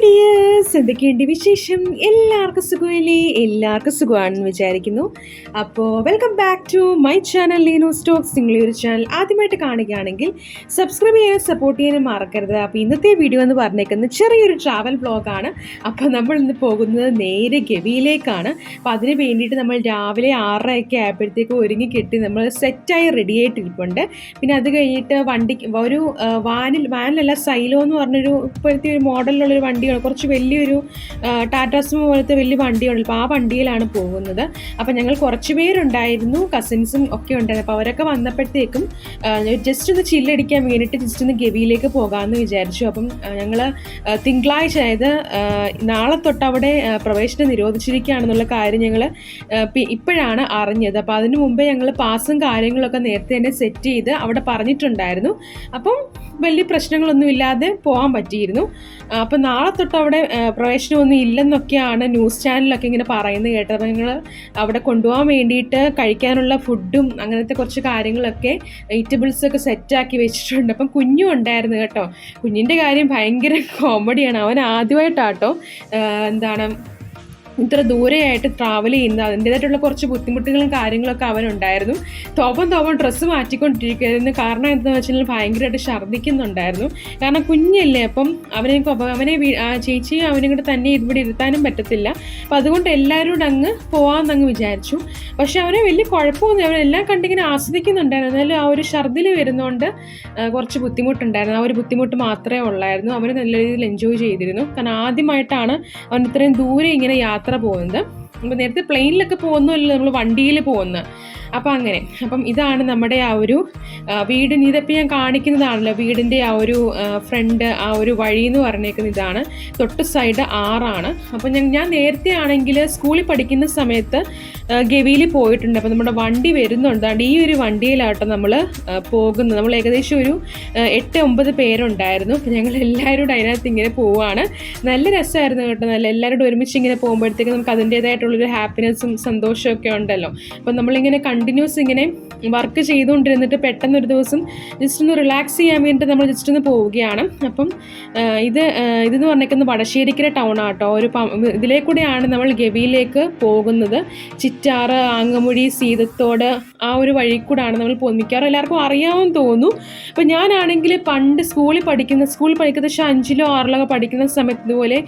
Idea dears എന്തൊക്കെയുണ്ട് വിശേഷം എല്ലാവർക്കും സുഖമല്ലേ? എല്ലാവർക്കും സുഖമാണെന്ന് വിചാരിക്കുന്നു. അപ്പോൾ welcome back to my channel ലീനോ സ്റ്റോക്സ് നിങ്ങൾ ഒരു ചാനൽ ആദ്യമായിട്ട് കാണുകയാണെങ്കിൽ സബ്സ്ക്രൈബ് ചെയ്യാനും സപ്പോർട്ട് ചെയ്യാനും മറക്കരുത്. അപ്പോൾ ഇന്നത്തെ വീഡിയോ എന്ന് പറഞ്ഞേക്കുന്നത് ചെറിയൊരു ട്രാവൽ ബ്ലോഗാണ് അപ്പോൾ നമ്മൾ ഇന്ന് പോകുന്നത് നേരെ ഗവിയിലേക്കാണ്. അപ്പോൾ അതിന് വേണ്ടിയിട്ട് നമ്മൾ രാവിലെ ആറരയൊക്കെ ആയപ്പോഴത്തേക്ക് ഒരുങ്ങി കെട്ടി നമ്മൾ സെറ്റായി റെഡി ആയിട്ടിരിപ്പുണ്ട്. പിന്നെ അത് കഴിഞ്ഞിട്ട് വണ്ടിക്ക് ഒരു വാനിൽ വാനിലല്ല സൈലോ എന്ന് പറഞ്ഞൊരു ഇപ്പോഴത്തെ ഒരു മോഡലിലുള്ളൊരു വണ്ടിയാണ്. കുറച്ച് വലിയൊരു ടാറ്റാസ്മോ പോലത്തെ വലിയ വണ്ടിയുണ്ട്. അപ്പോൾ ആ വണ്ടിയിലാണ് പോകുന്നത്. അപ്പോൾ ഞങ്ങൾ കുറച്ച് പേരുണ്ടായിരുന്നു കസിൻസും ഒക്കെ ഉണ്ടായിരുന്നു. അപ്പോൾ അവരൊക്കെ വന്നപ്പോഴത്തേക്കും ജസ്റ്റ് ഒന്ന് ചില്ലടിക്കാൻ വേണ്ടിയിട്ട് ജസ്റ്റ് ഒന്ന് ഗവിയിലേക്ക് പോകാമെന്ന് വിചാരിച്ചു. അപ്പം ഞങ്ങൾ തിങ്കളാഴ്ച അതായത് നാളെ തൊട്ട് അവിടെ പ്രവേശനം നിരോധിച്ചിരിക്കുകയാണെന്നുള്ള കാര്യം ഞങ്ങൾ ഇപ്പോഴാണ് അറിഞ്ഞത്. അപ്പോൾ അതിന് മുമ്പേ ഞങ്ങൾ പാസും കാര്യങ്ങളൊക്കെ നേരത്തെ തന്നെ സെറ്റ് ചെയ്ത് അവിടെ പറഞ്ഞിട്ടുണ്ടായിരുന്നു. അപ്പം വലിയ പ്രശ്നങ്ങളൊന്നും ഇല്ലാതെ പോകാൻ പറ്റിയിരുന്നു. അപ്പം നാളെ തൊട്ട് അവിടെ പ്രവേശനമൊന്നും ഇല്ലെന്നൊക്കെയാണ് ന്യൂസ് ചാനലൊക്കെ ഇങ്ങനെ പറയുന്നത് കേട്ടത്. നിങ്ങൾ അവിടെ കൊണ്ടുപോകാൻ വേണ്ടിയിട്ട് കഴിക്കാനുള്ള ഫുഡും അങ്ങനത്തെ കുറച്ച് കാര്യങ്ങളൊക്കെ ഈറ്റബിൾസ് ഒക്കെ സെറ്റാക്കി വെച്ചിട്ടുണ്ട്. അപ്പം കുഞ്ഞും ഉണ്ടായിരുന്നു കേട്ടോ. കുഞ്ഞിന്റെ കാര്യം ഭയങ്കര കോമഡിയാണ് അവൻ ആദ്യമായിട്ടാട്ടോ എന്താണ് ഇത്ര ദൂരെയായിട്ട് ട്രാവൽ ചെയ്യുന്നത് അതിന്റേതായിട്ടുള്ള കുറച്ച് ബുദ്ധിമുട്ടുകളും കാര്യങ്ങളൊക്കെ അവനുണ്ടായിരുന്നു. തോപ്പം തോപ്പം ഡ്രസ്സ് മാറ്റിക്കൊണ്ടിരിക്കുന്നു കാരണം എന്താണെന്ന് വെച്ചാൽ ഭയങ്കരമായിട്ട് ഛർദ്ദിക്കുന്നുണ്ടായിരുന്നു. കാരണം കുഞ്ഞല്ലേ അപ്പം അവനെ അവനെ ചേച്ചി അവനും കൂടെ തന്നെ ഇവിടെ ഇരുത്താനും പറ്റത്തില്ല. അപ്പം അതുകൊണ്ട് എല്ലാവരോടും അങ്ങ് പോകാമെന്നങ്ങ് വിചാരിച്ചു. പക്ഷെ അവനെ വലിയ കുഴപ്പമൊന്നും അവനെല്ലാം കണ്ടിങ്ങനെ ആസ്വദിക്കുന്നുണ്ടായിരുന്നു. എന്നാലും ആ ഒരു ഛർദിൽ വരുന്നതുകൊണ്ട് കുറച്ച് ബുദ്ധിമുട്ടുണ്ടായിരുന്നു. ആ ഒരു ബുദ്ധിമുട്ട് മാത്രമേ ഉള്ളായിരുന്നു. അവന് നല്ല രീതിയിൽ എൻജോയ് ചെയ്തിരുന്നു. കാരണം ആദ്യമായിട്ടാണ് അവൻ ഇത്രയും ദൂരെ ഇങ്ങനെ യാത്ര പോകുന്നത്? അപ്പോൾ നേരത്തെ പ്ലെയിനിലൊക്കെ പോകുന്നല്ലോ നമ്മൾ വണ്ടിയിൽ പോകുന്നത് അപ്പം അങ്ങനെ അപ്പം ഇതാണ് നമ്മുടെ ആ ഒരു വീടിന് ഇതിപ്പോൾ ഞാൻ കാണിക്കുന്നതാണല്ലോ വീടിന്റെ ആ ഒരു ഫ്രണ്ട് ആ ഒരു വഴി എന്ന് പറഞ്ഞേക്കുന്ന ഇതാണ്. തൊട്ട് സൈഡ് ആറാണ്. അപ്പം ഞാൻ ഞാൻ നേരത്തെ ആണെങ്കിൽ സ്കൂളിൽ പഠിക്കുന്ന സമയത്ത് ഗവിയിൽ പോയിട്ടുണ്ട്. അപ്പം നമ്മുടെ വണ്ടി വരുന്നുണ്ട്. അതുകൊണ്ട് ഈ ഒരു വണ്ടിയിലാട്ടോ നമ്മൾ പോകുന്നത്. നമ്മൾ ഏകദേശം ഒരു എട്ട് ഒമ്പത് പേരുണ്ടായിരുന്നു. അപ്പം ഞങ്ങൾ എല്ലാവരും കൂടെ അതിനകത്ത് ഇങ്ങനെ പോവുകയാണ് നല്ല രസമായിരുന്നു കേട്ടോ. നല്ല എല്ലാവരോടും ഒരുമിച്ച് ഇങ്ങനെ പോകുമ്പോഴത്തേക്ക് നമുക്ക് അതിന്റേതായിട്ടുള്ളൊരു ഹാപ്പിനെസ്സും സന്തോഷമൊക്കെ ഉണ്ടല്ലോ. അപ്പം നമ്മളിങ്ങനെ കണ്ടിന്യൂസ് ഇങ്ങനെ വർക്ക് ചെയ്തുകൊണ്ടിരുന്നിട്ട് പെട്ടെന്ന് ഒരു ദിവസം ജസ്റ്റ് ഒന്ന് റിലാക്സ് ചെയ്യാൻ വേണ്ടിയിട്ട് നമ്മൾ ജസ്റ്റ് ഒന്ന് പോവുകയാണ്. അപ്പം ഇത് ഇതെന്ന് പറഞ്ഞേക്കുന്നത് വടശ്ശേരിക്കര ടൗൺ ആട്ടോ. ഒരു ഇതിലേ കൂടെയാണ് നമ്മൾ ഗവിയിലേക്ക് പോകുന്നത്. ചിറ്റാറ് ആങ്ങമുഴി സീതത്തോട് ആ ഒരു വഴി കൂടാണ് നമ്മൾ മിക്കവാറും എല്ലാവർക്കും അറിയാമെന്ന് തോന്നുന്നു. അപ്പം ഞാനാണെങ്കിൽ പണ്ട് സ്കൂളിൽ പഠിക്കുന്ന സ്കൂളിൽ പഠിക്കുന്ന പക്ഷേ അഞ്ചിലോ ആറിലോ പഠിക്കുന്ന സമയത്ത് ഇതുപോലെ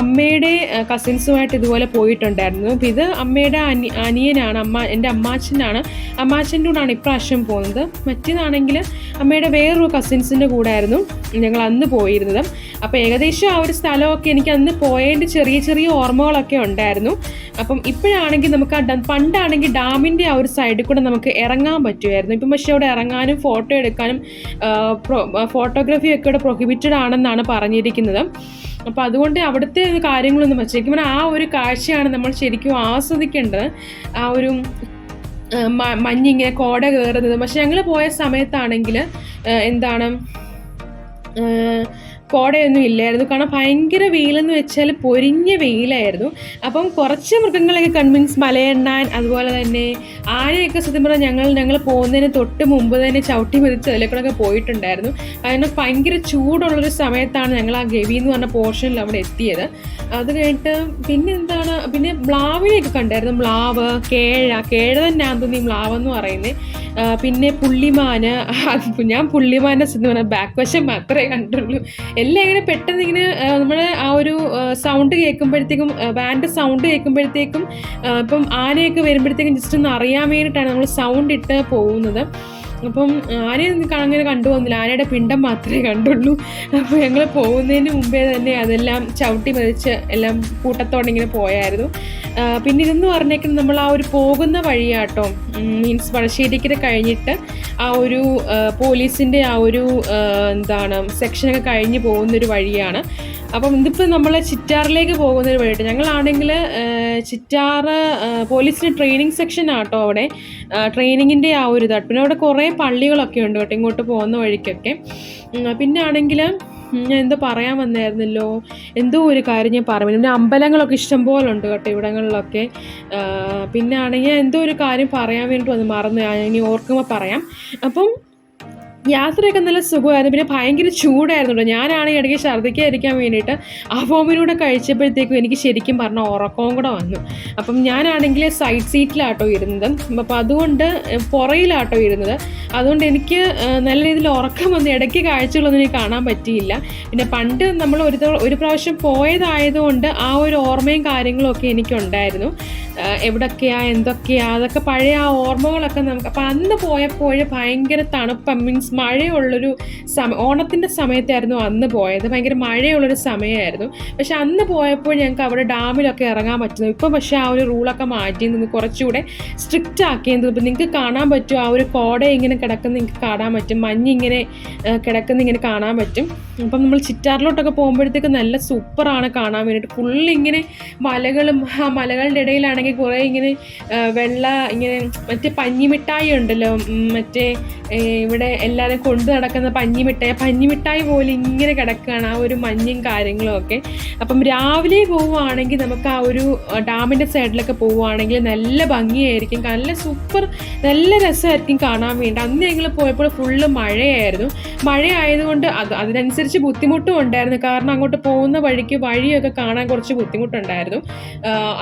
അമ്മയുടെ കസിൻസുമായിട്ട് ഇതുപോലെ പോയിട്ടുണ്ടായിരുന്നു അപ്പം ഇത് അമ്മയുടെ അനി അനിയനാണ് അമ്മ എന്റെ അമ്മാച്ചനാണ്. അമ്മാച്ചന്റെ കൂടാണ് ഇപ്രാവശ്യം പോകുന്നത്. മറ്റേതാണെങ്കിൽ അമ്മയുടെ വേറൊരു കസിൻസിന്റെ കൂടെ ആയിരുന്നു ഞങ്ങൾ അന്ന് പോയിരുന്നത്. അപ്പോൾ ഏകദേശം ആ ഒരു സ്ഥലമൊക്കെ എനിക്ക് അന്ന് പോയതിന്റെ ചെറിയ ചെറിയ ഓർമ്മകളൊക്കെ ഉണ്ടായിരുന്നു. അപ്പം ഇപ്പോഴാണെങ്കിൽ നമുക്ക് ആ പണ്ടാണെങ്കിൽ ഡാമിന്റെ ആ ഒരു സൈഡിൽ കൂടെ നമുക്ക് ഇറങ്ങാൻ പറ്റുമായിരുന്നു. ഇപ്പം പക്ഷേ അവിടെ ഇറങ്ങാനും ഫോട്ടോ എടുക്കാനും ഫോട്ടോഗ്രാഫി ഒക്കെ ഇവിടെ പ്രൊഹിബിറ്റഡ് ആണെന്നാണ് പറഞ്ഞിരിക്കുന്നത്. അപ്പോൾ അതുകൊണ്ട് അവിടുത്തെ കാര്യങ്ങളൊന്നും ശരിക്കും ആ ഒരു കാഴ്ചയാണ് നമ്മൾ ശരിക്കും ആസ്വദിക്കേണ്ടത്. ആ ഒരു മഞ്ഞിങ്ങനെ കോട കയറുന്നത് പക്ഷെ ഞങ്ങൾ പോയ സമയത്താണെങ്കിൽ എന്താണ് കോടയൊന്നും ഇല്ലായിരുന്നു. കാരണം ഭയങ്കര വെയിലെന്ന് വെച്ചാൽ പൊരിഞ്ഞ വെയിലായിരുന്നു. അപ്പം കുറച്ച് മൃഗങ്ങളൊക്കെ കൺവിൻസ് മലയെണ്ണാൻ അതുപോലെ തന്നെ ആനയൊക്കെ സത്യം പറഞ്ഞാൽ ഞങ്ങൾ ഞങ്ങൾ പോകുന്നതിന് തൊട്ട് മുമ്പ് തന്നെ ചവിട്ടി മതിച്ച് അതിലേക്കൂടെ പോയിട്ടുണ്ടായിരുന്നു. കാരണം ഭയങ്കര ചൂടുള്ളൊരു സമയത്താണ് ഞങ്ങൾ ആ ഗവി എന്ന് പറഞ്ഞ പോർഷനിൽ അവിടെ എത്തിയത്. അത് കഴിഞ്ഞിട്ട് പിന്നെ എന്താണ് പിന്നെ ബ്ലാവിനെയൊക്കെ കണ്ടായിരുന്നു. ബ്ലാവ് കേഴ കേഴ തന്നെയാണെന്ന് തോന്നി മ്ലാവ് എന്ന് പറയുന്നത് പിന്നെ പുള്ളിമാന് ഞാൻ പുള്ളിമാനെ സത്യം പറഞ്ഞാൽ ബാക്ക് വശം മാത്രമേ കണ്ടുള്ളൂ. എല്ലാം ഇങ്ങനെ പെട്ടെന്ന് ഇങ്ങനെ നമ്മൾ ആ ഒരു സൗണ്ട് കേൾക്കുമ്പോഴത്തേക്കും ബാൻഡ് സൗണ്ട് കേൾക്കുമ്പോഴത്തേക്കും ഇപ്പം ആനയൊക്കെ വരുമ്പോഴത്തേക്കും ജസ്റ്റ് ഒന്ന് അറിയാൻ വേണ്ടിയിട്ടാണ് നമ്മൾ സൗണ്ട് ഇട്ട് പോകുന്നത്. അപ്പം ആനയൊന്നും ക- അങ്ങനെ കണ്ടു വന്നില്ല. ആനയുടെ പിണ്ടം മാത്രമേ കണ്ടുള്ളൂ. അപ്പോൾ ഞങ്ങൾ പോകുന്നതിന് മുമ്പേ തന്നെ അതെല്ലാം ചവിട്ടി മതിച്ച് എല്ലാം കൂട്ടത്തോടെ ഇങ്ങനെ പോയായിരുന്നു. പിന്നെ ഇതെന്ന് പറഞ്ഞേക്കുന്നത് നമ്മൾ ആ ഒരു പോകുന്ന വഴിയാട്ടോ. മീൻസ് വളശ്ശേരിക്കര കഴിഞ്ഞിട്ട് ആ ഒരു പോലീസിന്റെ ആ ഒരു എന്താണ് സെക്ഷനൊക്കെ കഴിഞ്ഞ് പോകുന്നൊരു വഴിയാണ്. അപ്പം ഇതിപ്പോൾ നമ്മൾ ചിറ്റാറിലേക്ക് പോകുന്നതിന് വേണ്ടിയിട്ട് ഞങ്ങളാണെങ്കിൽ ചിറ്റാറ് പോലീസിന് ട്രെയിനിങ് സെക്ഷൻ ആട്ടോ അവിടെ. ട്രെയിനിങ്ങിന്റെ ആ ഒരു ഇതാണ് പിന്നെ അവിടെ കുറേ പള്ളികളൊക്കെ ഉണ്ട് കേട്ടോ ഇങ്ങോട്ട് പോകുന്ന വഴിക്കൊക്കെ. പിന്നെ ആണെങ്കിൽ ഞാൻ എന്തോ പറയാൻ വന്നായിരുന്നല്ലോ? എന്തോ ഒരു കാര്യം ഞാൻ പറഞ്ഞു. പിന്നെ അമ്പലങ്ങളൊക്കെ ഇഷ്ടംപോലെ ഉണ്ട് കേട്ടോ ഇവിടങ്ങളിലൊക്കെ. പിന്നെ ആണെങ്കിൽ എന്തോ ഒരു കാര്യം പറയാൻ വേണ്ടിയിട്ട് വന്ന് മറന്നു. ഞാൻ ഇനി ഓർക്കുമ്പോൾ പറയാം. അപ്പം യാത്രയൊക്കെ നല്ല സുഖമായിരുന്നു. പിന്നെ ഭയങ്കര ചൂടായിരുന്നു കേട്ടോ ഞാനാണെങ്കിൽ ഇടയ്ക്ക് ഛർദ്ദിക്കാതിരിക്കാൻ വേണ്ടിയിട്ട് ആ ഫോമിലൂടെ കഴിച്ചപ്പോഴത്തേക്കും എനിക്ക് ശരിക്കും പറഞ്ഞാൽ ഉറക്കവും കൂടെ വന്നു. അപ്പം ഞാനാണെങ്കിൽ സൈഡ് സീറ്റിലാട്ടോ ഇരുന്നത്. അപ്പം അതുകൊണ്ട് പുറയിലാട്ടോ ഇരുന്നത്. അതുകൊണ്ട് എനിക്ക് നല്ല രീതിയിൽ ഉറക്കം വന്ന് ഇടയ്ക്ക് കാഴ്ചകളൊന്നും എനിക്ക് കാണാൻ പറ്റിയില്ല. പിന്നെ പണ്ട് നമ്മൾ ഒരു ഒരു പ്രാവശ്യം പോയതായതുകൊണ്ട് ആ ഒരു ഓർമ്മയും കാര്യങ്ങളൊക്കെ എനിക്കുണ്ടായിരുന്നു. എവിടൊക്കെയാ എന്തൊക്കെയാ അതൊക്കെ പഴയ ആ ഓർമ്മകളൊക്കെ നമുക്ക് അപ്പം അന്ന് പോയപ്പോൾ ഭയങ്കര തണുപ്പ് മീൻസ് മഴയുള്ളൊരു സമയം ഓണത്തിന്റെ സമയത്തായിരുന്നു അന്ന് പോയത്. ഭയങ്കര മഴയുള്ളൊരു സമയമായിരുന്നു. പക്ഷെ അന്ന് പോയപ്പോൾ ഞങ്ങൾക്ക് അവിടെ ഡാമിലൊക്കെ ഇറങ്ങാൻ പറ്റുന്നു. ഇപ്പം പക്ഷേ ആ ഒരു റൂളൊക്കെ മാറ്റി നിന്ന് കുറച്ചുകൂടെ സ്ട്രിക്റ്റ് ആക്കിയത് ഇപ്പം നിങ്ങൾക്ക് കാണാൻ പറ്റും ആ ഒരു കോട ഇങ്ങനെ കിടക്കുന്ന നിങ്ങൾക്ക് കാണാൻ പറ്റും മഞ്ഞിങ്ങനെ കിടക്കുന്ന ഇങ്ങനെ കാണാൻ പറ്റും. അപ്പം നമ്മൾ ചിറ്റാറിലോട്ടൊക്കെ പോകുമ്പോഴത്തേക്ക് നല്ല സൂപ്പറാണ് കാണാൻ വേണ്ടിയിട്ട്. ഫുള്ള് ഇങ്ങനെ മലകളും ആ മലകളുടെ ഇടയിലാണെങ്കിൽ കുറേ ഇങ്ങനെ വെള്ള ഇങ്ങനെ മറ്റേ പഞ്ഞിമിഠായി ഉണ്ടല്ലോ മറ്റേ ഇവിടെ എല്ലാവരും കൊണ്ടു നടക്കുന്ന പഞ്ഞിമിഠായി പഞ്ഞിമിഠായി പോലെ ഇങ്ങനെ കിടക്കുകയാണ് ആ ഒരു മഞ്ഞും കാര്യങ്ങളും ഒക്കെ. അപ്പം രാവിലെ പോവുകയാണെങ്കിൽ നമുക്ക് ആ ഒരു ഡാമിന്റെ സൈഡിലൊക്കെ പോവുകയാണെങ്കിൽ നല്ല ഭംഗിയായിരിക്കും. നല്ല സൂപ്പർ നല്ല രസമായിരിക്കും കാണാൻ വേണ്ടി. അന്ന് ഞങ്ങൾ പോയപ്പോൾ ഫുള്ള് മഴയായിരുന്നു. മഴയായതുകൊണ്ട് അത് അതിനനുസരിച്ച് ബുദ്ധിമുട്ടും ഉണ്ടായിരുന്നു. കാരണം അങ്ങോട്ട് പോകുന്ന വഴിക്ക് വഴിയൊക്കെ കാണാൻ കുറച്ച് ബുദ്ധിമുട്ടുണ്ടായിരുന്നു.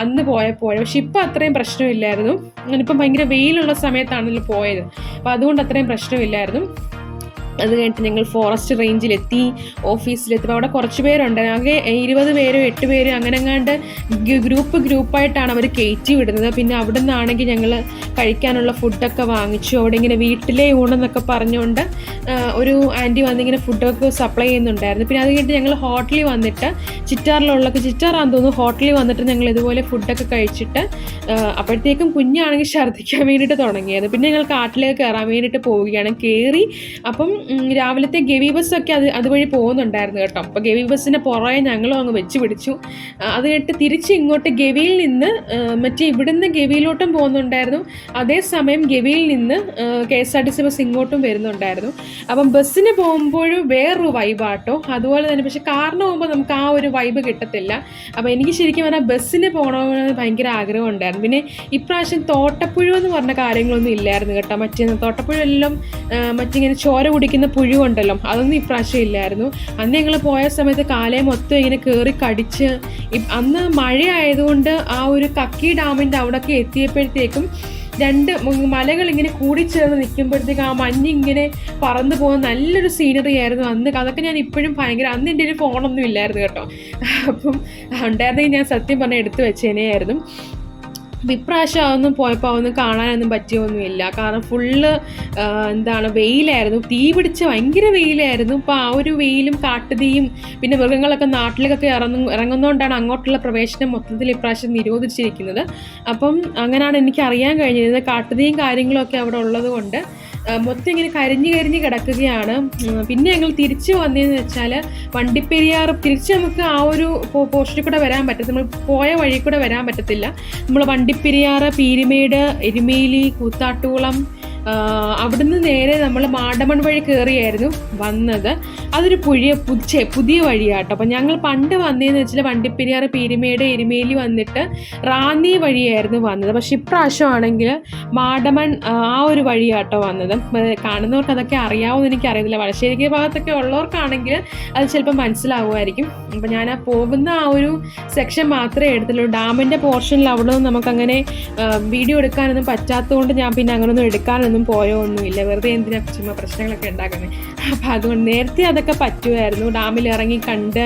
അന്ന് പോയപ്പോൾ. പക്ഷെ ഇപ്പം അത്രയും പ്രശ്നമില്ലായിരുന്നു. ഞാനിപ്പം ഭയങ്കര വെയിലുള്ള സമയത്താണല്ലോ പോയത്. അപ്പോൾ അതുകൊണ്ട് അത്രയും പ്രശ്നമില്ലായിരുന്നു. അത് കഴിഞ്ഞിട്ട് ഞങ്ങൾ ഫോറസ്റ്റ് റേഞ്ചിലെത്തി ഓഫീസിലെത്തി അവിടെ കുറച്ച് പേരുണ്ട്. ആകെ ഇരുപത് പേരും എട്ട് പേരും അങ്ങനെ എങ്ങാണ്ട് ഗ്രൂപ്പ് ഗ്രൂപ്പായിട്ടാണ് അവർ കയറ്റി വിടുന്നത്. പിന്നെ അവിടെ നിന്നാണെങ്കിൽ ഞങ്ങൾ കഴിക്കാനുള്ള ഫുഡൊക്കെ വാങ്ങിച്ചു. അവിടെ ഇങ്ങനെ വീട്ടിലെ ഊണെന്നൊക്കെ പറഞ്ഞുകൊണ്ട് ഒരു ആന്റി വന്നിങ്ങനെ ഫുഡൊക്കെ സപ്ലൈ ചെയ്യുന്നുണ്ടായിരുന്നു. പിന്നെ അത് കഴിഞ്ഞിട്ട് ഞങ്ങൾ ഹോട്ടലിൽ വന്നിട്ട് ചിറ്റാറിലുള്ള ചിറ്റാറാന്ന് തോന്നുന്നു ഹോട്ടലിൽ വന്നിട്ട് ഞങ്ങൾ ഇതുപോലെ ഫുഡൊക്കെ കഴിച്ചിട്ട് അപ്പോഴത്തേക്കും കുഞ്ഞാണെങ്കിൽ ഛർദ്ദിക്കാൻ വേണ്ടിയിട്ട് തുടങ്ങിയത്. പിന്നെ ഞങ്ങൾ കാട്ടിലേക്ക് കയറാൻ വേണ്ടിയിട്ട് പോവുകയാണ്. കയറി അപ്പം രാവിലത്തെ ഗവി ബസ്സൊക്കെ അത് അതുവഴി പോകുന്നുണ്ടായിരുന്നു കേട്ടോ. അപ്പോൾ ഗവി ബസ്സിന് പുറകെ ഞങ്ങളും അങ്ങ് വെച്ച് പിടിച്ചു. അത് കേട്ട് തിരിച്ച് ഇങ്ങോട്ട് ഗവിയിൽ നിന്ന് മറ്റേ ഇവിടുന്ന് ഗവിയിലോട്ടും പോകുന്നുണ്ടായിരുന്നു. അതേസമയം ഗവിയിൽ നിന്ന് K S R T C bus ഇങ്ങോട്ടും വരുന്നുണ്ടായിരുന്നു. അപ്പം ബസ്സിന് പോകുമ്പോഴും വേറൊരു വൈബാട്ടോ അതുപോലെ തന്നെ പക്ഷേ കാറിന് പോകുമ്പോൾ നമുക്ക് ആ ഒരു വൈബ് കിട്ടത്തില്ല. അപ്പോൾ എനിക്ക് ശരിക്കും പറഞ്ഞാൽ ബസ്സിന് പോകണമെന്ന് ഭയങ്കര ആഗ്രഹം ഉണ്ടായിരുന്നു. പിന്നെ ഇപ്രാവശ്യം തോട്ടപ്പുഴ എന്ന് പറഞ്ഞ കാര്യങ്ങളൊന്നും ഇല്ലായിരുന്നു കേട്ടോ. മറ്റേ തോട്ടപ്പുഴ എല്ലാം മറ്റിങ്ങനെ ചോര കുടിക്കുന്ന പിടിക്കുന്ന പുഴുണ്ടല്ലോ അതൊന്നും ഇപ്രാവശ്യം ഇല്ലായിരുന്നു. അന്ന് ഞങ്ങൾ പോയ സമയത്ത് കാലയെ മൊത്തം ഇങ്ങനെ കയറി കടിച്ച് അന്ന് മഴയായതുകൊണ്ട് ആ ഒരു കക്കി ഡാമിന്റെ അവിടെയൊക്കെ എത്തിയപ്പോഴത്തേക്കും രണ്ട് മലകൾ ഇങ്ങനെ കൂടിച്ചേർന്ന് നിൽക്കുമ്പോഴത്തേക്ക് ആ മഞ്ഞ് ഇങ്ങനെ പറന്നു പോകുന്ന നല്ലൊരു സീനറി ആയിരുന്നു അന്ന്. അതൊക്കെ ഞാൻ ഇപ്പോഴും ഭയങ്കര അന്ന് എന്റെ ഒരു ഫോണൊന്നും ഇല്ലായിരുന്നു കേട്ടോ. അപ്പം ഉണ്ടായിരുന്നെങ്കിൽ ഞാൻ സത്യം പറഞ്ഞാൽ എടുത്തു വെച്ചേനെയായിരുന്നു. അപ്പം ഇപ്രാവശ്യം അതൊന്നും പോയപ്പോൾ അതൊന്നും കാണാനൊന്നും പറ്റിയൊന്നുമില്ല. കാരണം ഫുള്ള് എന്താണ് വെയിലായിരുന്നു. തീ പിടിച്ച ഭയങ്കര വെയിലായിരുന്നു. അപ്പോൾ ആ ഒരു വെയിലും കാട്ടുതീയും പിന്നെ മൃഗങ്ങളൊക്കെ നാട്ടിലേക്കൊക്കെ ഇറങ്ങും ഇറങ്ങുന്നതുകൊണ്ടാണ് അങ്ങോട്ടുള്ള പ്രവേശനം മൊത്തത്തിൽ ഇപ്രാവശ്യം നിരോധിച്ചിരിക്കുന്നത്. അപ്പം അങ്ങനെയാണ് എനിക്ക് അറിയാൻ കഴിഞ്ഞിരുന്നത്. കാട്ടുതീയും കാര്യങ്ങളൊക്കെ അവിടെ ഉള്ളത് കൊണ്ട് മൊത്തം ഇങ്ങനെ കരിഞ്ഞു കരിഞ്ഞ് കിടക്കുകയാണ്. പിന്നെ ഞങ്ങൾ തിരിച്ചു വന്നതെന്ന് വെച്ചാൽ വണ്ടിപ്പെരിയാർ തിരിച്ച് നമുക്ക് ആ ഒരു പോസ്റ്റിൽ കൂടെ വരാൻ പറ്റും നമ്മൾ പോയ വഴി കൂടെ വരാൻ പറ്റത്തില്ല. നമ്മൾ വണ്ടിപ്പെരിയാർ പീരുമേട് എരുമേലി കൂത്താട്ടുകുളം അവിടുന്ന് നേരെ നമ്മൾ മാടമൺ വഴി കയറിയായിരുന്നു വന്നത്. അതൊരു പുതിയ പുതിയ പുതിയ വഴിയാട്ടോ. അപ്പം ഞങ്ങൾ പണ്ട് വന്നതെന്ന് വെച്ചാൽ വണ്ടിപ്പെരിയാർ പീരിമേട് എരുമേലി വന്നിട്ട് റാന്നി വഴിയായിരുന്നു വന്നത്. പക്ഷെ ഇപ്രാവശ്യമാണെങ്കിൽ മാടമൺ ആ ഒരു വഴിയാട്ടോ വന്നത്. കാണുന്നവർക്ക് അതൊക്കെ അറിയാവുമെന്ന് എനിക്ക് അറിയുന്നില്ല വളശ്ശേരിക്ക് ഭാഗത്തൊക്കെ ഉള്ളവർക്കാണെങ്കിൽ അത് ചിലപ്പോൾ മനസ്സിലാവുമായിരിക്കും. അപ്പം ഞാൻ ആ പോകുന്ന ആ ഒരു സെക്ഷൻ മാത്രമേ എടുത്തുള്ളൂ ഡാമിന്റെ പോർഷനിൽ അവിടെ നിന്ന് നമുക്കങ്ങനെ വീഡിയോ എടുക്കാനൊന്നും പറ്റാത്തതുകൊണ്ട് ഞാൻ പിന്നെ അങ്ങനെയൊന്നും എടുക്കാനൊന്നും ഒന്നും പോയോ ഒന്നുമില്ല. വെറുതെ എന്തിനാ ചുമ്മാ പ്രശ്നങ്ങളൊക്കെ ഉണ്ടാക്കുന്നത് അപ്പം അതുകൊണ്ട് നേരത്തെ അതൊക്കെ പറ്റുമായിരുന്നു. ഡാമിൽ ഇറങ്ങി കണ്ട്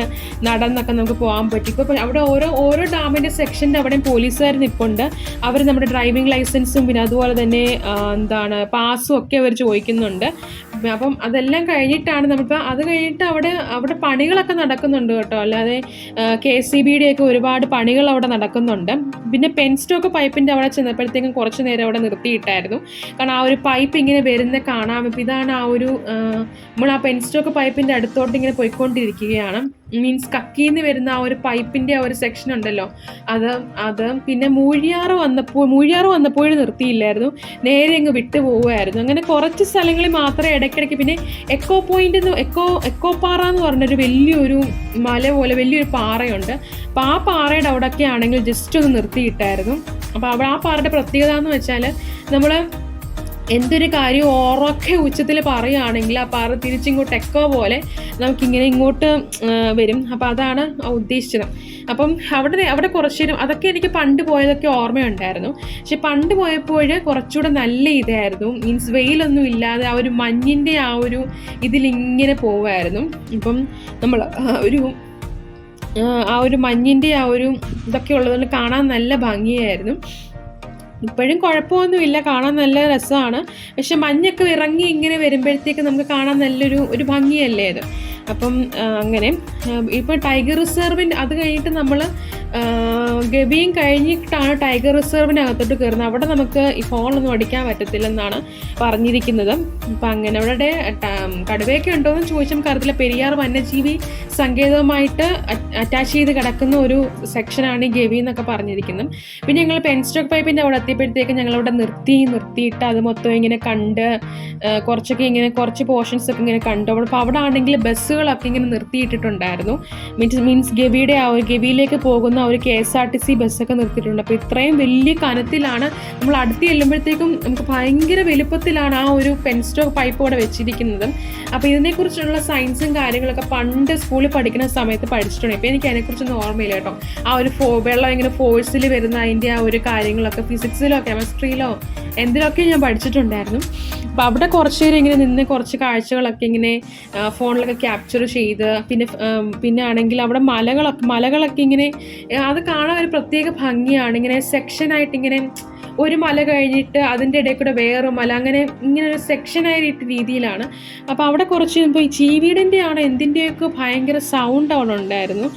നടന്നൊക്കെ നമുക്ക് പോകാൻ പറ്റും. ഇപ്പോൾ അവിടെ ഓരോ ഓരോ ഡാമിന്റെ സെക്ഷന്റെ അവിടെ പോലീസുകാർ നിൽപ്പുണ്ട് അവർ നമ്മുടെ ഡ്രൈവിംഗ് ലൈസൻസും പിന്നെ അതുപോലെ തന്നെ എന്താണ് പാസും ഒക്കെ അവർ ചോദിക്കുന്നുണ്ട്. അപ്പം അതെല്ലാം കഴിഞ്ഞിട്ടാണ് നമ്മളിപ്പോൾ അത് കഴിഞ്ഞിട്ട് അവിടെ അവിടെ പണികളൊക്കെ നടക്കുന്നുണ്ട് കേട്ടോ. അല്ലാതെ കെ സി ബിയുടെ ഒക്കെ ഒരുപാട് പണികൾ അവിടെ നടക്കുന്നുണ്ട്. പിന്നെ പെൻസ്റ്റോക്ക് പൈപ്പിന്റെ അവിടെ ചെന്നപ്പോഴത്തേക്കും കുറച്ച് നേരം അവിടെ നിർത്തിയിട്ടായിരുന്നു. കാരണം ആ ഒരു പൈപ്പ് ഇങ്ങനെ വരുന്നത് കാണാം. അപ്പം ഇതാണ് ആ ഒരു നമ്മൾ ആ പെൻസ്റ്റോക്ക് പൈപ്പിന്റെ അടുത്തോട്ട് ഇങ്ങനെ പോയിക്കൊണ്ടിരിക്കുകയാണ്. മീൻസ് കക്കിന്ന് വരുന്ന ആ ഒരു പൈപ്പിന്റെ ആ ഒരു സെക്ഷൻ ഉണ്ടല്ലോ. അത് അത് പിന്നെ മൂഴിയാറ് വന്നപ്പോൾ മൂഴിയാറ് വന്നപ്പോഴും നിർത്തിയില്ലായിരുന്നു. നേരെ അങ്ങ് വിട്ടു പോവുമായിരുന്നു. അങ്ങനെ കുറച്ച് സ്ഥലങ്ങളിൽ മാത്രമേ ഇടയ്ക്കിടയ്ക്ക് പിന്നെ എക്കോ പോയിന്റ് എക്കോ എക്കോ പാറ എന്ന് പറഞ്ഞൊരു വലിയൊരു മല പോലെ വലിയൊരു പാറയുണ്ട്. അപ്പോൾ ആ പാറയുടെ അവിടെയൊക്കെ ആണെങ്കിൽ ജസ്റ്റ് ഒന്ന് നിർത്തിയിട്ടായിരുന്നു. അപ്പോൾ അവിടെ ആ പാറയുടെ പ്രത്യേകത എന്ന് വെച്ചാൽ നമ്മൾ എന്തൊരു കാര്യം ഓറൊക്കെ ഉച്ചത്തിൽ പറയുകയാണെങ്കിൽ ആ പാറ തിരിച്ചിങ്ങോട്ട് എക്കോ പോലെ നമുക്കിങ്ങനെ ഇങ്ങോട്ട് വരും. അപ്പോൾ അതാണ് ഉദ്ദേശിച്ചത്. അപ്പം അവിടെ അവിടെ കുറച്ച് നേരം അതൊക്കെ എനിക്ക് പണ്ട് പോയതൊക്കെ ഓർമ്മയുണ്ടായിരുന്നു. പക്ഷെ പണ്ട് പോയപ്പോൾ കുറച്ചുകൂടെ നല്ല ഇതായിരുന്നു. മീൻസ് വെയിലൊന്നും ഇല്ലാതെ ആ ഒരു മഞ്ഞിന്റെ ആ ഒരു ഇതിലിങ്ങനെ പോവായിരുന്നു. ഇപ്പം നമ്മൾ ഒരു ആ, ഒരു മഞ്ഞിന്റെ ആ ഒരു ഇതൊക്കെ ഉള്ളതുകൊണ്ട് കാണാൻ നല്ല ഭംഗിയായിരുന്നു. ഇപ്പോഴും കുഴപ്പമൊന്നുമില്ല. കാണാൻ നല്ല രസമാണ്. പക്ഷെ മഞ്ഞൊക്കെ ഇറങ്ങി ഇങ്ങനെ വരുമ്പോഴത്തേക്ക് നമുക്ക് കാണാൻ നല്ലൊരു ഒരു ഭംഗിയല്ലേ അത്? അപ്പം അങ്ങനെ ഇപ്പം ടൈഗർ റിസർവിന്റെ അത് കഴിഞ്ഞിട്ട് നമ്മൾ ഗവിയും കഴിഞ്ഞിട്ടാണ് ടൈഗർ റിസർവിനകത്തോട്ട് കയറുന്നത്. അവിടെ നമുക്ക് ഈ ഫോണൊന്നും അടിക്കാൻ പറ്റത്തില്ലെന്നാണ് പറഞ്ഞിരിക്കുന്നത്. അപ്പം അങ്ങനെ അവിടെ കടുവയൊക്കെ ഉണ്ടോ എന്ന് ചോദിച്ചാൽ അറിയത്തില്ല. പെരിയാർ വന്യജീവി സങ്കേതവുമായിട്ട് അറ്റാച്ച് ചെയ്ത് കിടക്കുന്ന ഒരു സെക്ഷനാണ് ഈ ഗവി എന്നൊക്കെ പറഞ്ഞിരിക്കുന്നത്. പിന്നെ ഞങ്ങൾ പെൻസ്റ്റോക്ക് പൈപ്പിന്റെ അവിടെ എത്തിയപ്പോഴത്തേക്ക് ഞങ്ങൾ അവിടെ നിർത്തി നിർത്തിയിട്ട് അത് മൊത്തം ഇങ്ങനെ കണ്ട് കുറച്ചൊക്കെ ഇങ്ങനെ കുറച്ച് പോർഷൻസ് ഒക്കെ ഇങ്ങനെ കണ്ടു. അവിടെ അപ്പോൾ അവിടെ ആണെങ്കിൽ ബസ്സുകളൊക്കെ ഇങ്ങനെ നിർത്തിയിട്ടിട്ടുണ്ടായിരുന്നു. മീൻസ് മീൻസ് ഗവിയുടെ ആ ഒരു ഗവിയിലേക്ക് പോകുന്ന ഒരു K S R T C ബസ്സൊക്കെ നിർത്തിയിട്ടുണ്ട്. അപ്പോൾ ഇത്രയും വലിയ കനത്തിലാണ് നമ്മൾ അടുത്ത് ചെല്ലുമ്പോഴത്തേക്കും നമുക്ക് ഭയങ്കര വലുപ്പത്തിലാണ് ആ ഒരു പെൻ പെൻസ്റ്റോക്ക് പൈപ്പ് അവിടെ വെച്ചിരിക്കുന്നത്. അപ്പോൾ ഇതിനെക്കുറിച്ചുള്ള സയൻസും കാര്യങ്ങളൊക്കെ പണ്ട് സ്കൂളിൽ പഠിക്കുന്ന സമയത്ത് പഠിച്ചിട്ടുണ്ട്. ഇപ്പോൾ എനിക്ക് അതിനെക്കുറിച്ചൊന്നും ഓർമ്മയില്ല കേട്ടോ. ആ ഒരു ഫോ വെള്ളം ഇങ്ങനെ ഫോഴ്സിൽ വരുന്ന അതിന്റെ ആ ഒരു കാര്യങ്ങളൊക്കെ ഫിസിക്സിലോ കെമിസ്ട്രിയിലോ എന്തിലൊക്കെ ഞാൻ പഠിച്ചിട്ടുണ്ടായിരുന്നു. അപ്പോൾ അവിടെ കുറച്ച് നേരം ഇങ്ങനെ നിന്ന് കുറച്ച് കാഴ്ചകളൊക്കെ ഇങ്ങനെ ഫോണിലൊക്കെ ക്യാപ്ചർ ചെയ്ത് പിന്നെ പിന്നെ ആണെങ്കിൽ അവിടെ മലകളൊക്കെ മലകളൊക്കെ ഇങ്ങനെ അത് കാണാൻ ഒരു പ്രത്യേക ഭംഗിയാണ്. ഇങ്ങനെ സെക്ഷനായിട്ട് ഇങ്ങനെ ഒരു മല കഴിഞ്ഞിട്ട് അതിന്റെ ഇടയിൽ കൂടെ വേറെ മല അങ്ങനെ ഇങ്ങനെ ഒരു സെക്ഷനായിട്ട് രീതിയിലാണ്. അപ്പോൾ അവിടെ കുറച്ച് ഇപ്പോൾ ഈ ചീവീടിന്റെ ആണ് എന്തിന്റെയൊക്കെ ഭയങ്കര സൗണ്ട് അവിടെ ഉണ്ടായിരുന്നു.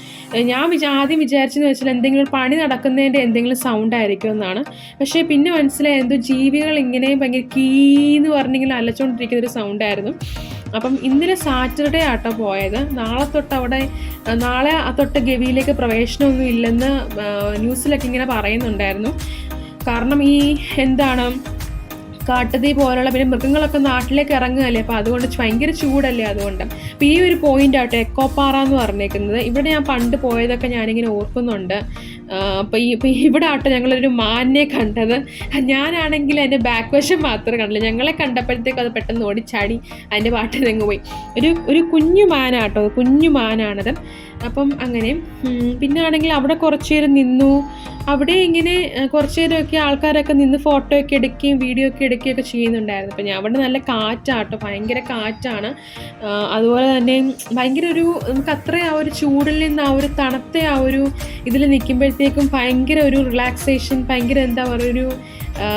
ഞാൻ വിചാ ആദ്യം വിചാരിച്ചെന്ന് വെച്ചാൽ എന്തെങ്കിലും പണി നടക്കുന്നതിന്റെ എന്തെങ്കിലും സൗണ്ട് ആയിരിക്കും എന്നാണ്. പക്ഷേ പിന്നെ മനസ്സിലായി എന്തോ ജീവികൾ ഇങ്ങനെ ഭയങ്കര കീന്ന് പറഞ്ഞിങ്ങനെ അലച്ചുകൊണ്ടിരിക്കുന്ന ഒരു സൗണ്ടായിരുന്നു അപ്പം ഇന്നലെ സാറ്റർഡേ ആട്ടോ പോയത്. നാളെ തൊട്ട് അവിടെ നാളെ തൊട്ട് ഗവിയിലേക്ക് പ്രവേശനമൊന്നും ഇല്ലെന്ന് ന്യൂസിലൊക്കെ ഇങ്ങനെ പറയുന്നുണ്ടായിരുന്നു. കാരണം ഈ എന്താണ് കാട്ടുതീ പോലുള്ള പിന്നെ മൃഗങ്ങളൊക്കെ നാട്ടിലേക്ക് ഇറങ്ങുകയല്ലേ? അപ്പോൾ അതുകൊണ്ട് ഭയങ്കര ചൂടല്ലേ അതുകൊണ്ട്. അപ്പോൾ ഈ ഒരു പോയിന്റ് ആവട്ടെ എക്കോപ്പാറ എന്ന് പറഞ്ഞേക്കുന്നത്. ഇവിടെ ഞാൻ പണ്ട് പോയതൊക്കെ ഞാനിങ്ങനെ ഓർക്കുന്നുണ്ട്. അപ്പോൾ ഈ ഇപ്പോൾ ഇവിടെ ആട്ടെ ഞങ്ങളൊരു മാനിനെ കണ്ടത്. ഞാനാണെങ്കിൽ അതിന്റെ ബാക്ക് വശം മാത്രമേ കണ്ടില്ല ഞങ്ങളെ കണ്ടപ്പോഴത്തേക്കും അത് പെട്ടെന്ന് ഓടിച്ചാടി. അതിന്റെ പാട്ടിൽ നിന്ന് പോയി. ഒരു ഒരു കുഞ്ഞു മാനാട്ടോ കുഞ്ഞു മാനാണത്. അപ്പം അങ്ങനെ. പിന്നെ ആണെങ്കിൽ അവിടെ കുറച്ച് നേരം നിന്നു. അവിടെ ഇങ്ങനെ കുറച്ച് നേരമൊക്കെ ആൾക്കാരൊക്കെ നിന്ന് ഫോട്ടോ ഒക്കെ എടുക്കുകയും വീഡിയോ ഒക്കെ എടുക്കുകയും ഒക്കെ ചെയ്യുന്നുണ്ടായിരുന്നു. അപ്പം ഞാൻ അവിടെ നല്ല കാറ്റാട്ടോ ഭയങ്കര കാറ്റാണ്. അതുപോലെ തന്നെ ഭയങ്കര ഒരു നമുക്ക് അത്ര ആ ഒരു ചൂടിൽ നിന്ന് ആ ഒരു തണുത്ത ആ ഒരു ഇതിൽ നിൽക്കുമ്പോഴത്തേക്കും ഭയങ്കര ഒരു റിലാക്സേഷൻ ഭയങ്കര എന്താ പറയുക ഒരു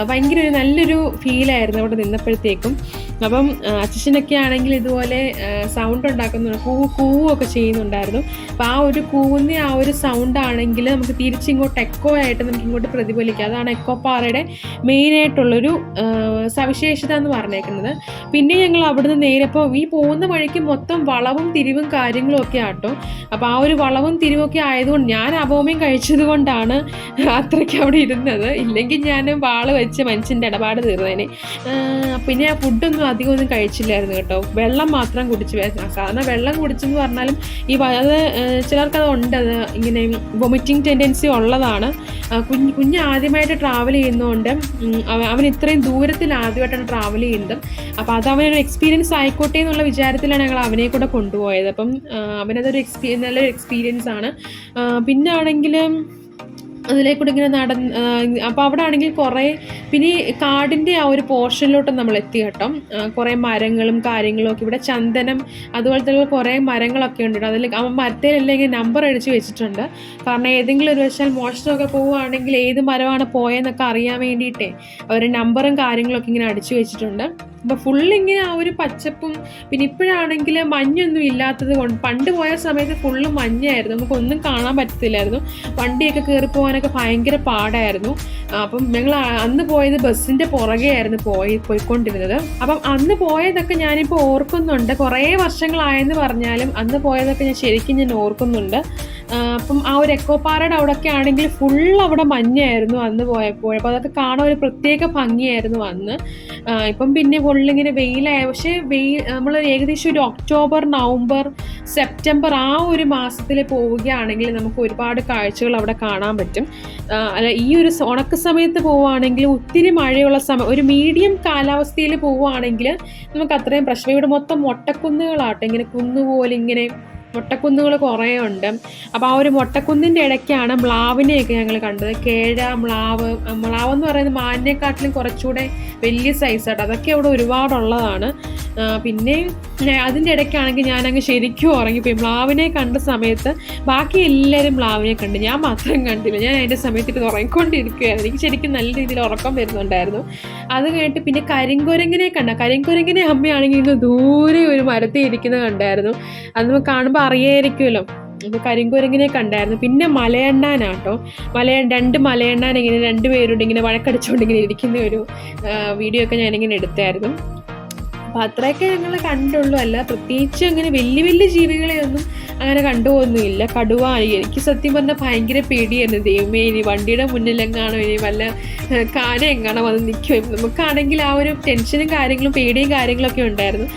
ഭയങ്കര ഒരു നല്ലൊരു ഫീലായിരുന്നു അവിടെ നിന്നപ്പോഴത്തേക്കും. അപ്പം അച്ഛനൊക്കെ ആണെങ്കിൽ ഇതുപോലെ സൗണ്ട് ഉണ്ടാക്കുന്നുണ്ട് കൂവ് കൂവൊക്കെ ചെയ്യുന്നുണ്ടായിരുന്നു. അപ്പോൾ ആ ഒരു കൂവുന്ന ആ ഒരു സൗണ്ട് ആണെങ്കിൽ നമുക്ക് തിരിച്ചിങ്ങോട്ട് എക്കോ ആയിട്ട് നമുക്ക് ഇങ്ങോട്ട് പ്രതിഫലിക്കാം. അതാണ് എക്കോ പാറയുടെ മെയിനായിട്ടുള്ളൊരു സവിശേഷത എന്ന് പറഞ്ഞേക്കുന്നത്. പിന്നെ ഞങ്ങൾ അവിടുന്ന് നേരെ ഇപ്പോൾ ഈ പോകുന്ന വഴിക്ക് മൊത്തം വളവും തിരിവും കാര്യങ്ങളും ഒക്കെ ആട്ടോ. അപ്പോൾ ആ ഒരു വളവും തിരിവൊക്കെ ആയതുകൊണ്ട് ഞാൻ അപോമയും കഴിച്ചത് കൊണ്ടാണ് അത്രയ്ക്ക് അവിടെ ഇരുന്നത്. ഇല്ലെങ്കിൽ ഞാൻ വാൾ വെച്ച് മനുഷ്യന്റെ ഇടപാട് തീർന്നേനെ പിന്നെ ആ ഫുഡൊന്നും അധികം ഒന്നും കഴിച്ചില്ലായിരുന്നു കേട്ടോ. വെള്ളം മാത്രം കുടിച്ച് സാധാരണ വെള്ളം കുടിച്ചെന്ന് പറഞ്ഞാലും ഈ അത് ചിലർക്ക് അത് ഉണ്ട്. അത് ഇങ്ങനെ വൊമിറ്റിംഗ് ടെൻഡൻസി ഉള്ളതാണ്. കുഞ്ഞു കുഞ്ഞ് ആദ്യമായിട്ട് ട്രാവൽ ചെയ്യുന്നതുകൊണ്ട് അവൻ ഇത്രയും ദൂരത്തിൽ ആദ്യമായിട്ടാണ് ട്രാവൽ ചെയ്യുന്നത്. അപ്പോൾ അത് അവനൊരു എക്സ്പീരിയൻസ് ആയിക്കോട്ടെ എന്നുള്ള വിചാരത്തിലാണ് ഞങ്ങൾ അവനെ കൂടെ കൊണ്ടുപോയത്. അപ്പം അവനതൊരു എക്സ്പീ നല്ലൊരു എക്സ്പീരിയൻസ് ആണ്. പിന്നെ ആണെങ്കിൽ അതിലേക്കൂടെ ഇങ്ങനെ നട അപ്പോൾ അവിടെ ആണെങ്കിൽ കുറേ പിന്നെ കാടിന്റെ ആ ഒരു പോർഷനിലോട്ട് നമ്മൾ എത്തി കേട്ടോ. കുറേ മരങ്ങളും കാര്യങ്ങളും ഒക്കെ. ഇവിടെ ചന്ദനം അതുപോലത്തെ കുറേ മരങ്ങളൊക്കെ ഉണ്ട് അതിൽ ആ മരത്തിലെല്ലാം ഇങ്ങനെ നമ്പർ അടിച്ച് വെച്ചിട്ടുണ്ട്. കാരണം ഏതെങ്കിലും ഒരു വശാൽ മോഷണമൊക്കെ പോവുകയാണെങ്കിൽ ഏത് മരമാണ് പോയെന്നൊക്കെ അറിയാൻ വേണ്ടിയിട്ടേ അവർ നമ്പറും കാര്യങ്ങളൊക്കെ ഇങ്ങനെ അടിച്ചു വെച്ചിട്ടുണ്ട്. അപ്പോൾ ഫുള്ള് ഇങ്ങനെ ആ ഒരു പച്ചപ്പും പിന്നെ ഇപ്പോഴാണെങ്കിൽ മഞ്ഞൊന്നും ഇല്ലാത്തത് കൊണ്ട് പണ്ട് പോയ സമയത്ത് ഫുള്ള് മഞ്ഞായിരുന്നു നമുക്കൊന്നും കാണാൻ പറ്റത്തില്ലായിരുന്നു. വണ്ടിയൊക്കെ കയറി പോകാനൊക്കെ ഭയങ്കര പാടായിരുന്നു. അപ്പം ഞങ്ങൾ അന്ന് പോയത് ബസ്സിന്റെ പുറകെയായിരുന്നു പോയി പോയിക്കൊണ്ടിരുന്നത്. അപ്പം അന്ന് പോയതൊക്കെ ഞാനിപ്പോൾ ഓർക്കുന്നുണ്ട്. കുറേ വർഷങ്ങളായെന്ന് പറഞ്ഞാലും അന്ന് പോയതൊക്കെ ഞാൻ ശരിക്കും ഞാൻ ഓർക്കുന്നുണ്ട്. അപ്പം ആ ഒരു എക്കോ പാറയുടെ അവിടെയൊക്കെ ആണെങ്കിൽ ഫുൾ അവിടെ മഞ്ഞായിരുന്നു അന്ന് പോയപ്പോൾ. അപ്പോൾ അതൊക്കെ കാണാൻ ഒരു പ്രത്യേക ഭംഗിയായിരുന്നു അന്ന്. ഇപ്പം പിന്നെ ഫുള്ളിങ്ങനെ വെയിലായ പക്ഷേ വെയിൽ നമ്മൾ ഏകദേശം ഒരു ഒക്ടോബർ നവംബർ സെപ്റ്റംബർ ആ ഒരു മാസത്തിൽ പോവുകയാണെങ്കിൽ നമുക്ക് ഒരുപാട് കാഴ്ചകൾ അവിടെ കാണാൻ പറ്റും. അല്ല ഈ ഒരു ഉണക്ക സമയത്ത് പോവുകയാണെങ്കിൽ ഒത്തിരി മഴയുള്ള സമയം ഒരു മീഡിയം കാലാവസ്ഥയിൽ പോവുകയാണെങ്കിൽ നമുക്ക് അത്രയും പ്രശ്നം. ഇവിടെ മൊത്തം മൊട്ടക്കുന്നുകളാട്ടെ. ഇങ്ങനെ കുന്നുപോലെ ഇങ്ങനെ മൊട്ടക്കുന്നുകൾ കുറേ ഉണ്ട്. അപ്പോൾ ആ ഒരു മൊട്ടക്കുന്നിന്റെ ഇടയ്ക്കാണ് മ്ലാവിനെയൊക്കെ ഞങ്ങൾ കണ്ടത്. കേഴ മ്ലാവ് മ്ലാവ് എന്ന് പറയുന്നത് മാനിനെക്കാട്ടിലും കുറച്ചുകൂടെ വലിയ സൈസായിട്ട് അതൊക്കെ അവിടെ ഒരുപാടുള്ളതാണ്. പിന്നെ അതിന്റെ ഇടയ്ക്കാണെങ്കിൽ ഞാനങ്ങ് ശരിക്കും ഉറങ്ങിപ്പോയി. മ്ലാവിനെ കണ്ട സമയത്ത് ബാക്കി എല്ലാവരും മ്ലാവിനെ കണ്ടു. ഞാൻ മാത്രം കണ്ടില്ല. ഞാൻ അതിന്റെ സമയത്ത് ഇത് ഉറങ്ങിക്കൊണ്ടിരിക്കുകയായിരുന്നു. എനിക്ക് ശരിക്കും നല്ല രീതിയിൽ ഉറക്കം വരുന്നുണ്ടായിരുന്നു. അത് കഴിഞ്ഞിട്ട് പിന്നെ കരിങ്കുരങ്ങിനെ കണ്ട. കരിങ്കുരങ്ങിനെ അമ്മയാണെങ്കിൽ ഇന്ന് ദൂരെ ഒരു മരത്തിൽ ഇരിക്കുന്നത് കണ്ടായിരുന്നു. അത് കാണുമ്പോൾ അറിയായിരിക്കുമല്ലോ. അപ്പോൾ കരിങ്കുരങ്ങിനെ കണ്ടായിരുന്നു. പിന്നെ മലയണ്ണാനാട്ടോ. മലയ രണ്ട് മലയണ്ണാൻ ഇങ്ങനെ രണ്ട് പേരുണ്ട് ഇങ്ങനെ വഴക്കടിച്ചുകൊണ്ട് ഇരിക്കുന്ന ഒരു വീഡിയോ ഒക്കെ ഞാനിങ്ങനെ എടുത്തായിരുന്നു. അപ്പോൾ അത്രയൊക്കെ ഞങ്ങൾ കണ്ടുള്ളൂ. അല്ല പ്രത്യേകിച്ച് അങ്ങനെ വലിയ വലിയ ജീവികളെ ഒന്നും അങ്ങനെ കണ്ടുപോകുന്നില്ല. കടുവ എനിക്ക് സത്യം പറഞ്ഞാൽ ഭയങ്കര പേടിയായിരുന്നു ദൈവമേ ഇനി വണ്ടിയുടെ മുന്നിലെങ്ങാണോ ഇനി വല്ല കാനെങ്ങാണോ വന്ന് നിൽക്കും. നമുക്കാണെങ്കിൽ ആ ഒരു ടെൻഷനും കാര്യങ്ങളും പേടിയും കാര്യങ്ങളൊക്കെ ഉണ്ടായിരുന്നു.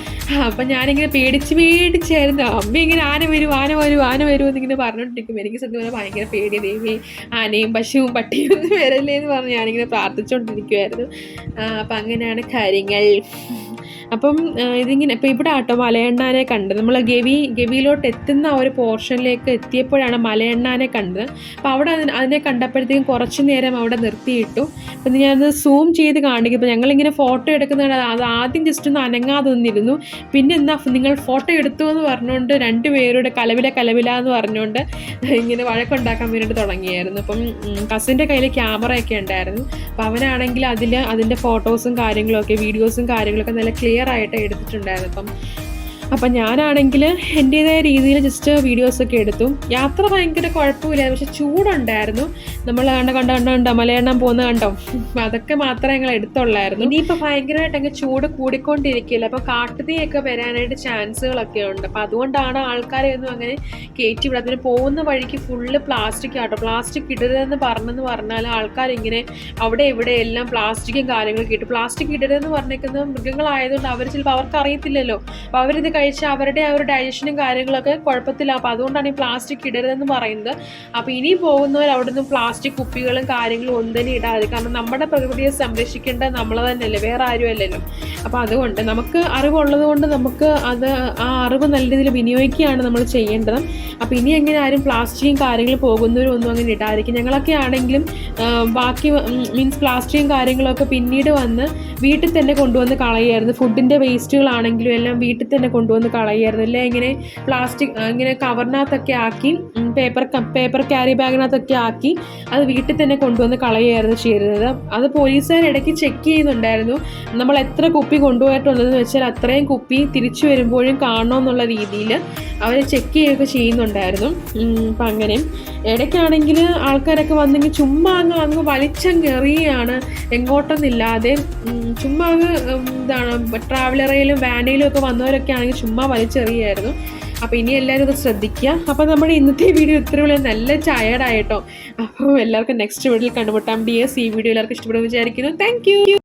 അപ്പം ഞാനിങ്ങനെ പേടിച്ച് പേടിച്ചായിരുന്നു. അമ്മ ഇങ്ങനെ ആന വരും ആന വരും ആന വരും എന്നിങ്ങനെ പറഞ്ഞുകൊണ്ടിരിക്കും. എനിക്ക് സത്യം പറഞ്ഞാൽ ഭയങ്കര പേടി ദൈവമേ ആനയും പശുവും പട്ടിയും ഒന്നും വരല്ലേ എന്ന് പറഞ്ഞ് ഞാനിങ്ങനെ പ്രാർത്ഥിച്ചുകൊണ്ടിരിക്കുമായിരുന്നു അപ്പം അങ്ങനെയാണ് കാര്യങ്ങൾ. അപ്പം ഇതിങ്ങനെ ഇപ്പം ഇവിടെ ആട്ടോ മലയണ്ണാനെ കണ്ടത്. നമ്മൾ ഗവി ഗവിയിലോട്ട് എത്തുന്ന ഒരു പോർഷനിലേക്ക് എത്തിയപ്പോഴാണ് മലയണ്ണാനെ കണ്ടത്. അപ്പോൾ അവിടെ അതിനെ കണ്ടപ്പോഴത്തേക്കും കുറച്ച് നേരം അവിടെ നിർത്തിയിട്ടു. അപ്പം ഞാനത് സൂം ചെയ്ത് കാണിക്കും. ഇപ്പം ഞങ്ങളിങ്ങനെ ഫോട്ടോ എടുക്കുന്നതാണ്. അത് ആദ്യം ജസ്റ്റ് ഒന്ന് അനങ്ങാതെ നിന്നിരുന്നു. പിന്നെ എന്താ നിങ്ങൾ ഫോട്ടോ എടുത്തു എന്ന് പറഞ്ഞുകൊണ്ട് രണ്ട് പേരുടെ കലവില കലവില എന്ന് പറഞ്ഞുകൊണ്ട് ഇങ്ങനെ വഴക്കുണ്ടാക്കാൻ വേണ്ടിയിട്ട് തുടങ്ങിയായിരുന്നു. അപ്പം കസിന്റെ കയ്യിൽ ക്യാമറയൊക്കെ ഉണ്ടായിരുന്നു. അപ്പോൾ അവനാണെങ്കിൽ അതിൽ അതിന്റെ ഫോട്ടോസും കാര്യങ്ങളൊക്കെ വീഡിയോസും കാര്യങ്ങളൊക്കെ നല്ല ക്ലിയർ ആയിട്ട് എടുത്തിട്ടുണ്ടായിരുന്നു. അപ്പം അപ്പം ഞാനാണെങ്കിൽ എന്റേതായ രീതിയിൽ ജസ്റ്റ് വീഡിയോസൊക്കെ എടുത്തു. യാത്ര ഭയങ്കര കുഴപ്പമില്ല പക്ഷെ ചൂടുണ്ടായിരുന്നു. നമ്മൾ കണ്ട കണ്ട കണ്ട കണ്ട മലയെണ്ണം പോകുന്ന കണ്ടോ? അതൊക്കെ മാത്രമേ ഞങ്ങൾ എടുത്തുള്ളായിരുന്നു. ഇനിയിപ്പോൾ ഭയങ്കരമായിട്ട് അങ്ങ് ചൂട് കൂടിക്കൊണ്ടിരിക്കില്ല അപ്പോൾ കാട്ടുതീയൊക്കെ വരാനായിട്ട് ചാൻസുകളൊക്കെ ഉണ്ട്. അപ്പോൾ അതുകൊണ്ടാണ് ആൾക്കാരെ ഒന്നും അങ്ങനെ കയറ്റി വിടാം അതിന് പോകുന്ന വഴിക്ക് ഫുള്ള് പ്ലാസ്റ്റിക് ആട്ടോ. പ്ലാസ്റ്റിക് ഇടരുതെന്ന് പറഞ്ഞെന്ന് പറഞ്ഞാൽ ആൾക്കാരിങ്ങനെ അവിടെ ഇവിടെ എല്ലാം പ്ലാസ്റ്റിക്കും കാര്യങ്ങളൊക്കെ ഇട്ടു. പ്ലാസ്റ്റിക് ഇടരുതെന്ന് പറഞ്ഞേക്കുന്നത് മൃഗങ്ങളായതുകൊണ്ട് അവർ ചിലപ്പോൾ അവർക്ക് അറിയത്തില്ലല്ലോ അപ്പോൾ അവരിത് കഴിച്ച് അവരുടെ ആ ഒരു ഡൈജഷനും കാര്യങ്ങളൊക്കെ കുഴപ്പത്തില്ല അപ്പോൾ അതുകൊണ്ടാണ് ഈ പ്ലാസ്റ്റിക് ഇടരുതെന്ന് പറയുന്നത്. അപ്പോൾ ഇനി പോകുന്നവർ അവിടെ നിന്ന് പ്ലാസ്റ്റിക് കുപ്പികളും കാര്യങ്ങളും ഒന്നും തന്നെ ഇടാതെ. കാരണം നമ്മുടെ പ്രകൃതിയെ സംരക്ഷിക്കേണ്ടത് നമ്മൾ തന്നെയല്ലേ വേറെ ആരും അല്ലല്ലോ. അപ്പോൾ അതുകൊണ്ട് നമുക്ക് അറിവുള്ളത് കൊണ്ട് നമുക്ക് അത് ആ അറിവ് നല്ല രീതിയിൽ വിനിയോഗിക്കുകയാണ് നമ്മൾ ചെയ്യേണ്ടത്. അപ്പോൾ ഇനി എങ്ങനെ ആരും പ്ലാസ്റ്റിക്കും കാര്യങ്ങളും പോകുന്നവരും ഒന്നും അങ്ങനെ ഇടാതിരിക്കും. ഞങ്ങളൊക്കെ ആണെങ്കിലും ബാക്കി മീൻസ് പ്ലാസ്റ്റിക്കും കാര്യങ്ങളൊക്കെ പിന്നീട് വന്ന് വീട്ടിൽ തന്നെ കൊണ്ടുവന്ന് കളയായിരുന്നു ഫുഡിന്റെ വേസ്റ്റുകളാണെങ്കിലും എല്ലാം വീട്ടിൽ തന്നെ കൊണ്ടുവന്ന് കളയായിരുന്നു. അല്ലെ? ഇങ്ങനെ പ്ലാസ്റ്റിക് ഇങ്ങനെ കവറിനകത്തൊക്കെ ആക്കി പേപ്പർ പേപ്പർ ക്യാരി ബാഗിനകത്തൊക്കെ ആക്കി അത് വീട്ടിൽ തന്നെ കൊണ്ടുവന്ന് കളയായിരുന്നു ചെയ്യുന്നത് അത് പോലീസുകാർ ഇടയ്ക്ക് ചെക്ക് ചെയ്യുന്നുണ്ടായിരുന്നു. നമ്മൾ എത്ര കുപ്പി കൊണ്ടുപോയിട്ടുള്ളതെന്ന് വെച്ചാൽ അത്രയും കുപ്പി തിരിച്ചു വരുമ്പോഴും കാണണമെന്നുള്ള രീതിയിൽ അവർ ചെക്ക് ചെയ്യുകയൊക്കെ ചെയ്യുന്നുണ്ടായിരുന്നു. അപ്പം അങ്ങനെ. ഇടയ്ക്കാണെങ്കിൽ ആൾക്കാരൊക്കെ വന്നെങ്കിൽ ചുമ്മാ അങ്ങ് അങ്ങ് വലിച്ചം എറിയുകയാണ് എങ്ങോട്ടൊന്നില്ലാതെ ചുമ്മാ അങ്ങ് എന്താണ് ട്രാവലറയിലും വാനയിലും ഒക്കെ വന്നവരൊക്കെ ആണെങ്കിൽ ചുമ്മാ വലിച്ചെറിയായിരുന്നു. അപ്പോൾ ഇനി എല്ലാവരും ഇത് ശ്രദ്ധിക്കുക. അപ്പോൾ നമ്മുടെ ഇന്നത്തെ വീഡിയോ ഇത്രയുള്ള നല്ല ടയർഡായിട്ടോ അപ്പോൾ എല്ലാവർക്കും നെക്സ്റ്റ് വീഡിയോയിൽ കണ്ടുമുട്ടാം. ഡി എസ് ഈ വീഡിയോ എല്ലാവർക്കും ഇഷ്ടപ്പെടുമെന്ന് വിചാരിക്കുന്നു. താങ്ക്